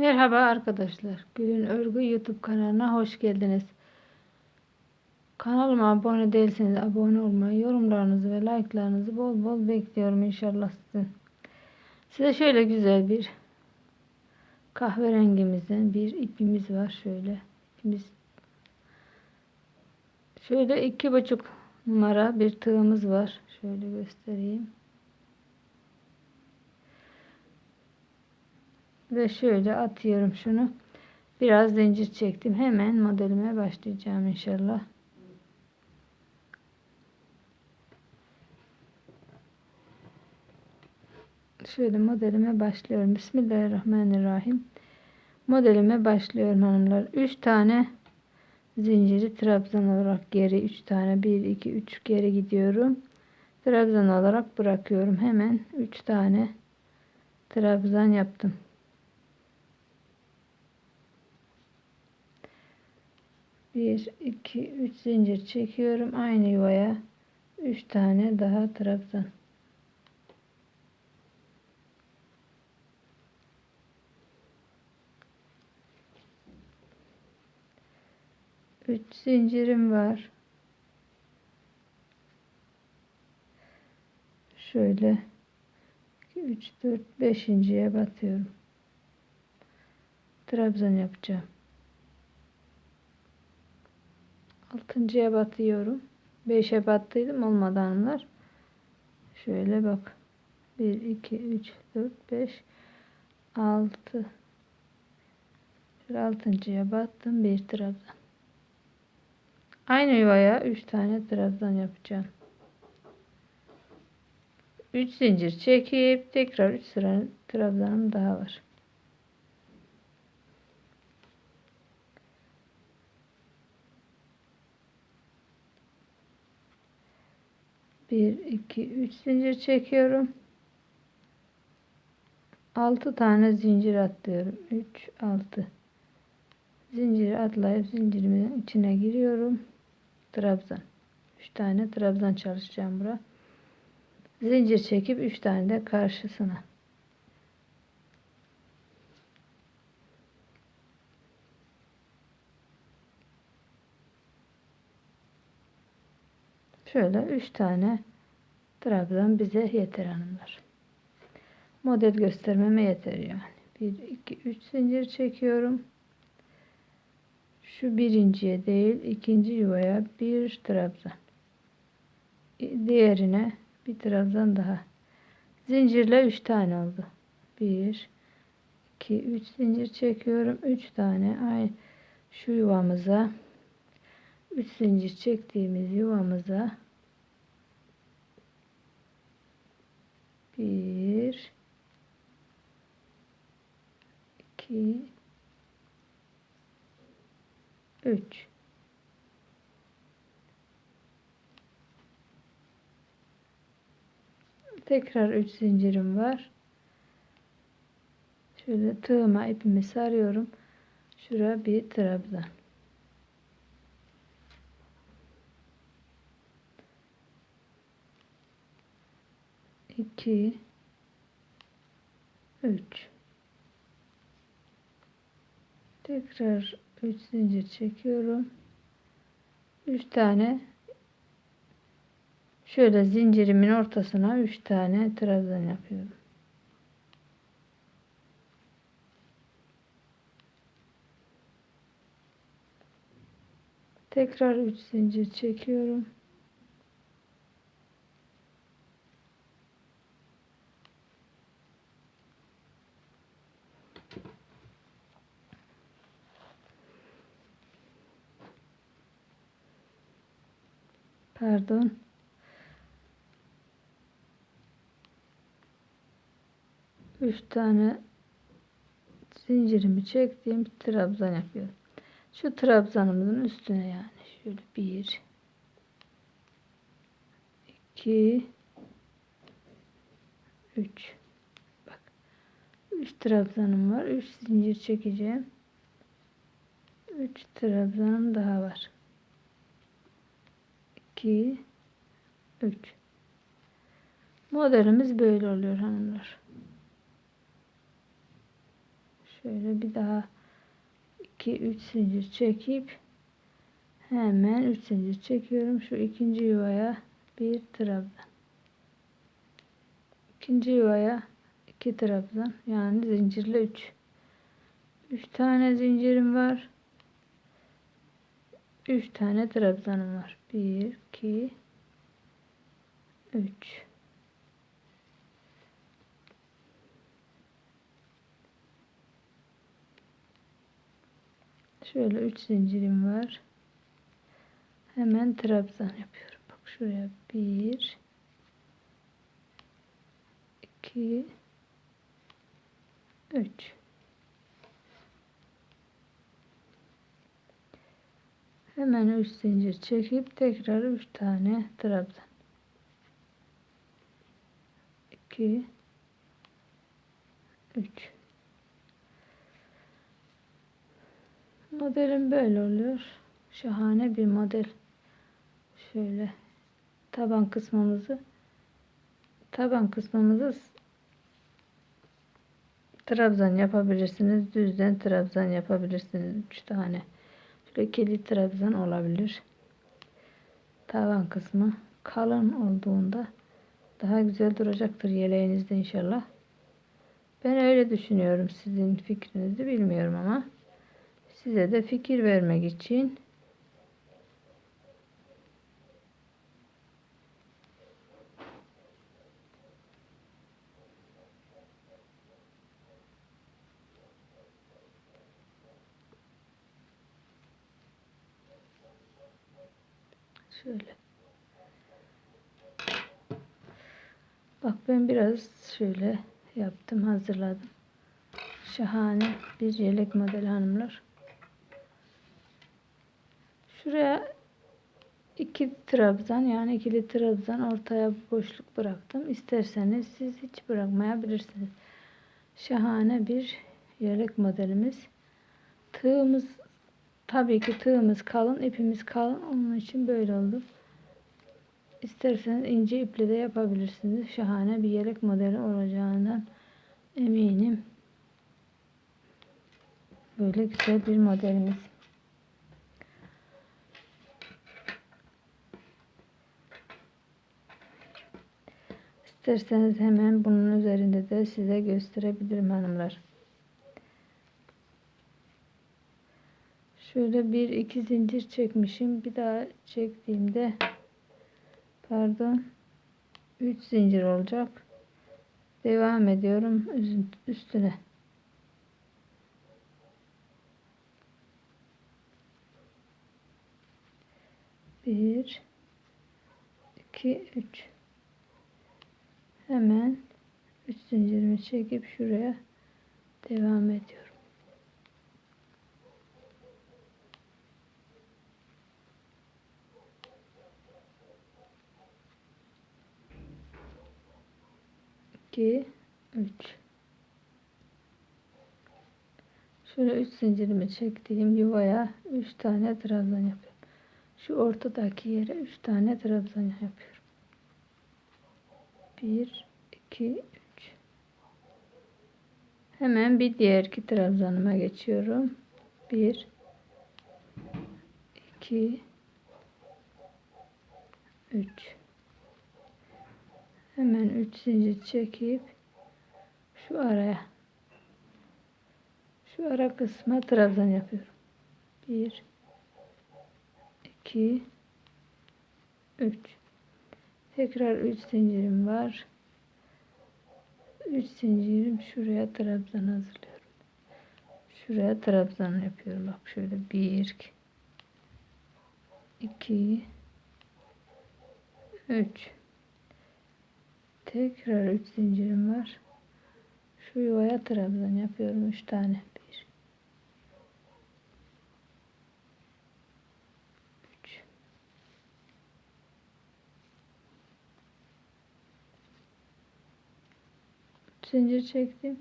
Merhaba arkadaşlar. Gülün Örgü YouTube kanalına hoş geldiniz. Kanalıma abone değilseniz abone olmayı, yorumlarınızı ve like'larınızı bol bol bekliyorum inşallah sizin. Size şöyle güzel bir kahverengimizden bir ipimiz var şöyle. İpimiz şöyle iki buçuk numara bir tığımız var. Şöyle göstereyim. Ve şöyle atıyorum şunu. Biraz zincir çektim. Hemen modelime başlayacağım inşallah. Şöyle modelime başlıyorum. Bismillahirrahmanirrahim. Modelime başlıyorum hanımlar. 3 tane zinciri trabzan olarak geri 3 tane 1 2 3 geri gidiyorum. Trabzan olarak bırakıyorum. Hemen 3 tane trabzan yaptım. 1 2 3 zincir çekiyorum aynı yuvaya 3 tane daha trabzan Üç zincirim var. Şöyle 3 4 5.'ye batıyorum. Trabzan yapacağım. Altıncıya batıyorum. Beşe battıydım olmadı hanımlar. Şöyle bak. 1, 2, 3, 4, 5, 6. Şöyle altıncıya battım. Bir trabzan. Aynı yuvaya 3 tane trabzan yapacağım. 3 zincir çekip tekrar 3 sıra trabzanım daha var. Bir, iki, üç zincir çekiyorum. Altı tane zincir atlıyorum. Üç, altı. Zinciri atlayıp zincirimin içine giriyorum. Trabzan. Üç tane trabzan çalışacağım bura. Zincir çekip üç tane de karşısına. Şöyle 3 tane trabzan bize yeter hanımlar. Model göstermeme yeter yani. 1 2 3 zincir çekiyorum. Şu birinciye değil ikinci yuvaya bir trabzan. Diğerine bir trabzan daha. Zincirle 3 tane oldu. 1 2 3 zincir çekiyorum. 3 tane aynı şu yuvamıza 3 zincir çektiğimiz yuvamıza bir iki üç. Tekrar üç zincirim var. Şöyle tığıma ipimi sarıyorum. Şura bir trabzan 2 3 tekrar 3 zincir çekiyorum. 3 tane. Şöyle zincirimin ortasına 3 tane trabzan yapıyorum. Tekrar 3 zincir çekiyorum Pardon. Üç tane zincirimi çektiğim trabzan yapıyorum. Şu trabzanımızın üstüne yani şöyle bir iki üç bak üç trabzanım var. Üç zincir çekeceğim. Üç trabzanım daha var. 2 3 Modelimiz böyle oluyor hanımlar. Şöyle bir daha 2 3 zincir çekip hemen 3 zincir çekiyorum. Şu ikinci yuvaya bir trabzan. İkinci yuvaya 2 trabzan. Yani zincirle 3. 3 tane zincirim var. 3 tane trabzanım var. 1 2 3 Şöyle 3 zincirim var. Hemen trabzan yapıyorum. Bak şuraya 1 2 3 Hemen 3 zincir çekip tekrar 3 tane trabzan. 2 3 Modelim böyle oluyor. Şahane bir model. Şöyle taban kısmımızı taban kısmımızı trabzan yapabilirsiniz. Düzden trabzan yapabilirsiniz. 3 tane. Kilit trabzan olabilir. Tavan kısmı kalın olduğunda daha güzel duracaktır yeleğinizde inşallah. Ben öyle düşünüyorum. Sizin fikrinizi bilmiyorum ama size de fikir vermek için Şöyle. Bak ben biraz şöyle yaptım, hazırladım. Şahane bir yelek model hanımlar. Şuraya iki trabzan yani ikili trabzan ortaya boşluk bıraktım. İsterseniz siz hiç bırakmayabilirsiniz. Şahane bir yelek modelimiz. Tığımız tabii ki tığımız kalın, ipimiz kalın. Onun için böyle oldu. İsterseniz ince iple de yapabilirsiniz. Şahane bir yelek modeli olacağından eminim. Böyle güzel bir modelimiz. İsterseniz hemen bunun üzerinde de size gösterebilirim hanımlar. Şöyle bir iki zincir çekmişim. Bir daha çektiğimde pardon 3 zincir olacak. Devam ediyorum üstüne. Bir, iki, üç. Hemen üç zincirimi çekip şuraya devam ediyorum. 2 3 Şöyle 3 zincirimi çektiğim yuvaya 3 tane trabzan yapıyorum. Şu ortadaki yere 3 tane trabzan yapıyorum. 1 2 3 Hemen bir diğer iki trabzanıma geçiyorum. 1 2 3 hemen 3 zincir çekip şu araya şu ara kısma trabzan yapıyorum. 1 2 3 tekrar 3 zincirim var. 3 zincirim şuraya trabzan hazırlıyorum. Şuraya trabzan yapıyorum. Bak şöyle 1 2 3 Tekrar 3 zincirim var. Şu yuvaya trabzan yapıyorum 3 tane. 1 3 zincir çektim.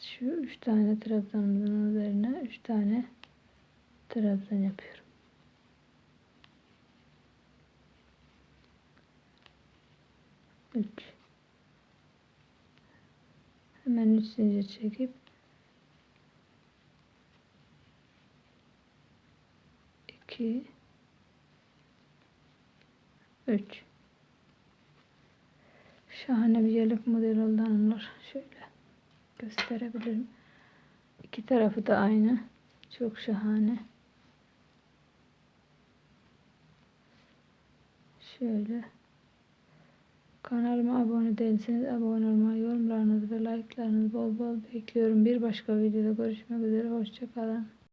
Şu 3 tane trabzanımızın üzerine 3 tane trabzan yapıyorum. 3 hemen 3 çekip 2 3 Şahane bir yelek model oldu hanımlar. Şöyle gösterebilirim. İki tarafı da aynı. Çok şahane. Şöyle. Kanalıma abone değilseniz abone olmayı, yorumlarınızı ve like'larınızı bol bol bekliyorum. Bir başka videoda görüşmek üzere. Hoşçakalın.